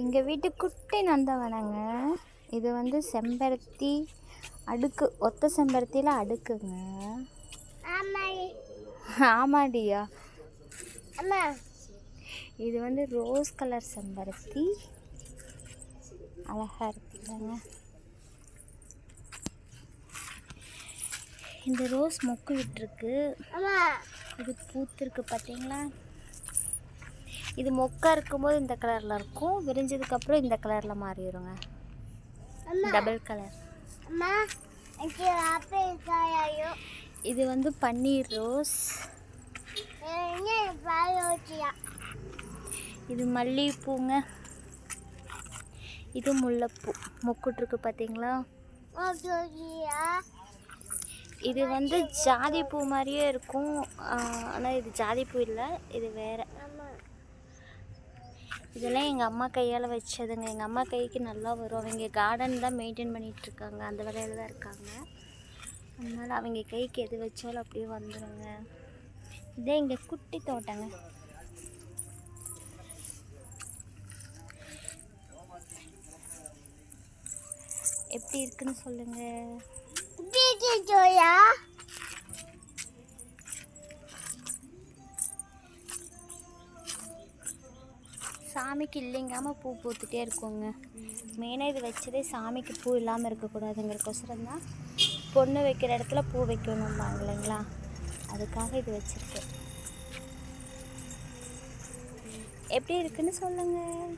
எங்கள் வீட்டு குட்டி நந்தவனங்க. இது வந்து செம்பருத்தி அடுக்கு. ஒத்த செம்பருத்தியில் அடுக்குங்க. ஆமாடியா? இது வந்து ரோஸ் கலர் செம்பருத்தி. அழகாக இருக்குல்லங்க இந்த ரோஸ் மொக்கு விட்டுருக்கு. இது பூத்திருக்கு பார்த்தீங்களா இது மொக்கா இருக்கும்போது இந்த கலரில் இருக்கும். விரிஞ்சதுக்கப்புறம் இந்த கலரில் மாறிடுங்க. டபுள் கலர் இது வந்து பன்னீர் ரோஸ். இது மல்லிகைப்பூங்க. இது முல்லைப்பூ. மொக்குட்ருக்கு பார்த்தீங்களா இது வந்து ஜாதி பூ மாதிரியே இருக்கும். ஆனால் இது ஜாதி பூ இல்லை இது வேறு. இதெல்லாம் எங்கள் அம்மா கையால் வச்சதுங்க. எங்கள் அம்மா கைக்கு நல்லா வரும். அவங்க கார்டன் தான் மெயின்டைன் பண்ணிகிட்ருக்காங்க அந்த வேலையில் தான் இருக்காங்க. அதனால் அவங்க கைக்கு எது வச்சாலும் அப்படியே வந்துடுங்க இதே இங்கே குட்டி தோட்டங்க. எப்படி இருக்குன்னு சொல்லுங்கள் சாமிக்கு இல்லைங்காமல் பூ பூத்துட்டே இருக்குங்க. மெயினாக இது வச்சதே சாமிக்கு பூ இல்லாமல் இருக்கக்கூடாதுங்கிறக்கோசரம் தான் பொண்ணு வைக்கிற இடத்துல பூ வைக்கணும்பாங்க இல்லைங்களா? அதுக்காக இது வச்சுருக்கேன் எப்படி இருக்குன்னு சொல்லுங்கள்